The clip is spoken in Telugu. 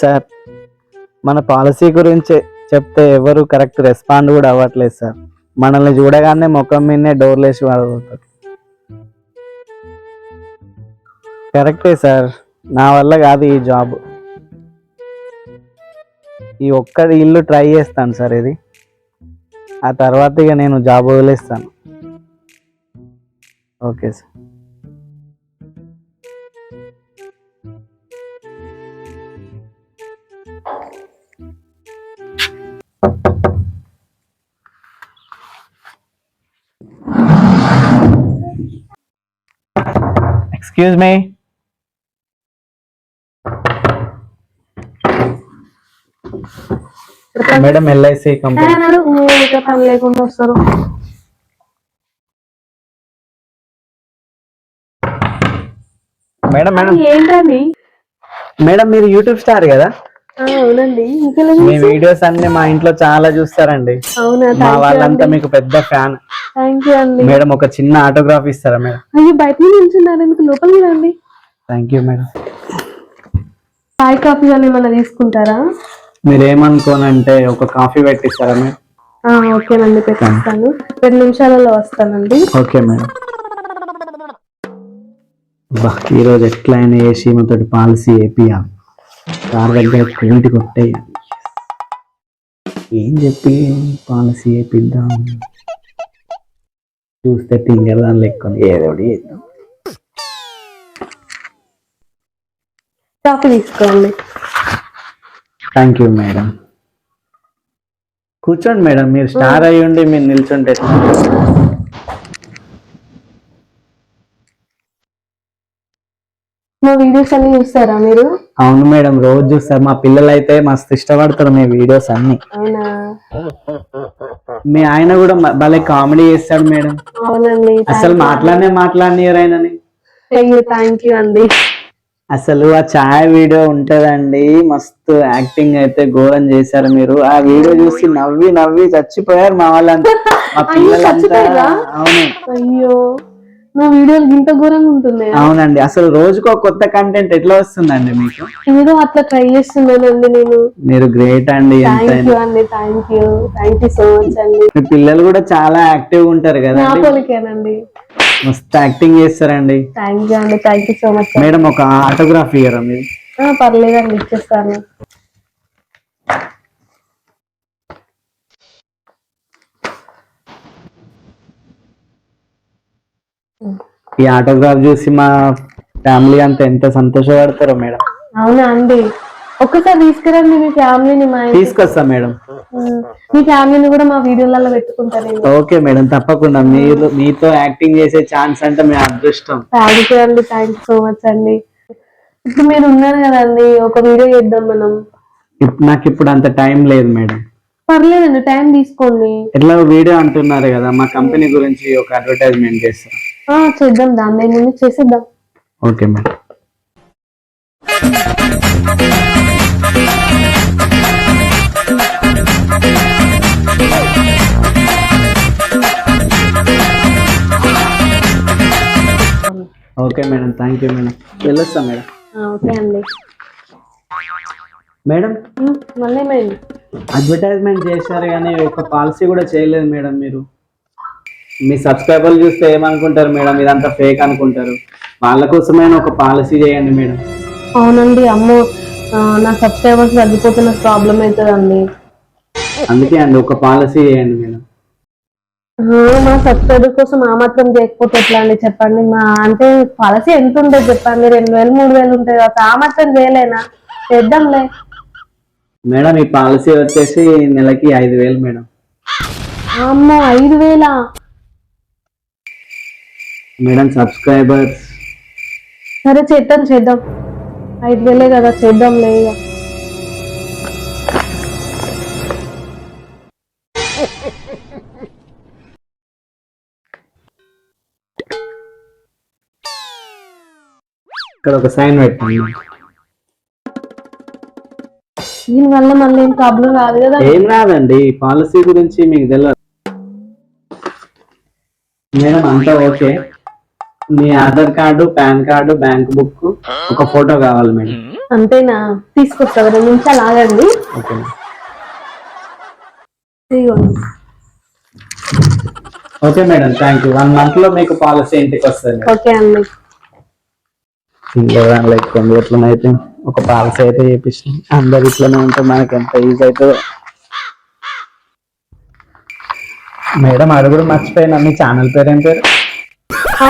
సార్. మన పాలసీ గురించి చెప్తే ఎవరు కరెక్ట్ రెస్పాండ్ కూడా అవ్వట్లేదు సార్. మనల్ని చూడగానే ముఖం మీదనే డోర్లు వేసి వాడబోతారు కరెక్టే సార్. నా వల్ల కాదు ఈ జాబ్. ఈ ఒక్కది ఇల్లు ట్రై చేస్తాను సార్ ఇది. ఆ తర్వాత ఇక నేను జాబ్ వదిలేస్తాను. Okay sir. Excuse me madam LIC company లేకుండా వస్తారు. Madam madam. ఏంటండి? మేడం మీరు యూట్యూబ్ స్టార్ కదా? అవునండి. మీ వీడియోస్ అన్ని మా ఇంట్లో చాలా చూస్తారండి. మా వాళ్ళంతా మీకు పెద్ద ఫ్యాన్. థ్యాంక్ యూ అండి. మేడం ఒక చిన్న ఆటోగ్రాఫ్ ఇస్తారా మేడం? అయ్యో బయట నుంచి నిల్చున్నారు ఎందుకు? లోపలికి రండి. Thank you madam. Chai coffee కానీ ఏమైనా తీసుకుంటారా? మీరు ఏమనుకోనంటే ఒక కాఫీ పెట్టిస్తారా మేడం? ఓకేనండి. పెట్టిస్తాను. రెండు నిమిషాలలో వస్తానండి. Okay madam. ఈరోజు ఎట్లయినా ఏసీ తోటి పాలసీ వేపియాలి దగ్గర ప్రింట్ కొట్టేయాలి ఏం చెప్పి పాలసీ వేపిద్దాం. చూస్తే తింగర్ దాని లెక్క ఉంది. ఏదో ఒకటి చేద్దాం. తీసుకోండి. థ్యాంక్ యూ మేడం కూర్చోండి మేడం మీరు స్టార్ అయ్యి ఉండి మీరు నిల్చుంటే. మా వీడియోస్ అన్ని చూస్తారా మీరు? అవును మేడం రోజు చూస్తారు. మా పిల్లలు అయితే మస్తు ఇష్టపడతారు మీ వీడియోస్ అన్ని. అవునా? మీ ఆయన కూడా భలే కామెడీ చేస్తాడు మేడం. అవునండి అసలు మాట్లాడనే మాట్లాడనియరు ఆయనని. అయ్యో థ్యాంక్ యూ అండి. అసలు ఆ ఛాయ్ వీడియో ఉంటదండి. మస్తు యాక్టింగ్ అయితే ఘోరం చేశారు మీరు. ఆ వీడియో చూసి నవ్వి నవ్వి చచ్చిపోయారు మా వాళ్ళంతా. మా పిల్లలంతా? అవును. అయ్యో. నా వీడియోలు ఇంత ఘోరంగా ఉంటుంది అవునండి అసలు రోజుకో కొత్త కంటెంట్ ఎట్లా వస్తుందండి మీకు? ఏదో అట్లా ట్రై చేస్తున్నానండి నేను. మీరు గ్రేట్ అండి థ్యాంక్ యూ అండి thank you thank you so much అండి. మీ పిల్లలు కూడా చాలా యాక్టివ్ ఉంటారు నా కదండి పోలికేనండి. మస్తు యాక్టింగ్ చేస్తారండి. థ్యాంక్ యూ అండి thank you so much madam ఒక ఆటోగ్రాఫ్ ఇయ్యరా మీరు? పర్లేదండి ఇచ్చేస్తాను. ఈ ఆటోగ్రాఫ్ చూసి మా ఫ్యామిలీ అంతా ఎంత సంతోషపడతారో మేడం. అవునా అండి? ఒక్కసారి తీసుకురండి మీ ఫ్యామిలీని మా ఇంటికి. తీసుకొస్తా మేడం. మీ ఫ్యామిలీని కూడా మా వీడియోలలో పెట్టుకుంటాను నేను ఓకే మేడం తప్పకుండా. మీరు మీతో యాక్టింగ్ చేసే ఛాన్స్ అంటే మీ అదృష్టం. థ్యాంక్ యూ అండి థ్యాంక్ సో మచ్ అండి. ఇప్పుడు మీరు ఉన్నారు కదండి ఒక వీడియో చేద్దాం మనం. ఇప్- నాకు ఇప్పుడు అంత టైం లేదు మేడం. పర్లేదండి టైం తీసుకోండి. ఎట్లా వీడియో అంటున్నారు కదా మా కంపెనీ గురించి ఒక అడ్వర్టైజ్మెంట్ చేస్తాం. చేద్దాం దాన్ని ముందు చేసేద్దాం. Okay madam. Okay madam. Thank you madam. వెళ్ళొస్తా మేడం. ఓకే అండి. మేడం? మళ్ళీ అడ్వర్టైజ్మెంట్ చేశారు కానీ ఒక పాలసీ కూడా చేయలేదు మేడం మీరు. మీ సబ్స్క్రైబర్లు చూస్తే ఏమనుకుంటారు మేడం? ఇదంతా ఫేక్ అనుకుంటారు. వాళ్ళ కోసమైనా ఒక పాలసీ చేయండి మేడం. అవునండి అమ్మో. నా సబ్స్క్రైబర్స్ తగ్గిపోతున్న ప్రాబ్లం అవుతుందండి అందుకే అండి ఒక పాలసీ చేయండి మేడం. మా సబ్స్క్రైబర్ కోసం ఆ మాత్రం చేయకపోతే ఎట్లా అండి? చెప్పండి మా అంటే పాలసీ ఎంత ఉంటుంది చెప్పండి? రెండు వేలు మూడు వేలు ఉంటుంది కదా ఆ మాత్రం చేయలేనా? చేద్దాంలే. మేడం ఈ పాలసీ వచ్చేసి నెలకి ఐదు వేలు మేడం. అమ్మో ఐదు వేల? మేడం సబ్స్క్రైబర్స్ సరే చేద్దాం చేద్దాం. ఐదు వేలే కదా చేద్దాంలే ఇక. ఇక్కడ ఒక సైన్ పెట్టండి. దీనివల్ల మళ్ళీ ఏం ప్రాబ్లం రాదు కదా. ఏం రాదండి పాలసీ గురించి మీకు తెలియదు మేడం అంతా ఓకే మీ Aadhaar card PAN card bank book ఒక ఫోటో కావాలి మేడం. అంతేనా? తీసుకొస్తా రెండు నిమిషాలు ఆగండి. ఓకే ఇదిగోండి okay madam thank you one మంత్లో మీకు పాలసీ ఇంటికి వస్తుంది ఓకే అండి. లైక్ కొన్ని ఎట్లనైతే ఒక పాలసీ అయితే చేపిస్తాం. అందరు ఇట్లనే ఉంటే మనకి ఎంత ఈజీ అవుతుందో. మేడం అడుగుడు మర్చిపోయినా మీ ఛానల్ పేరు ఏం పేరు? ఆ?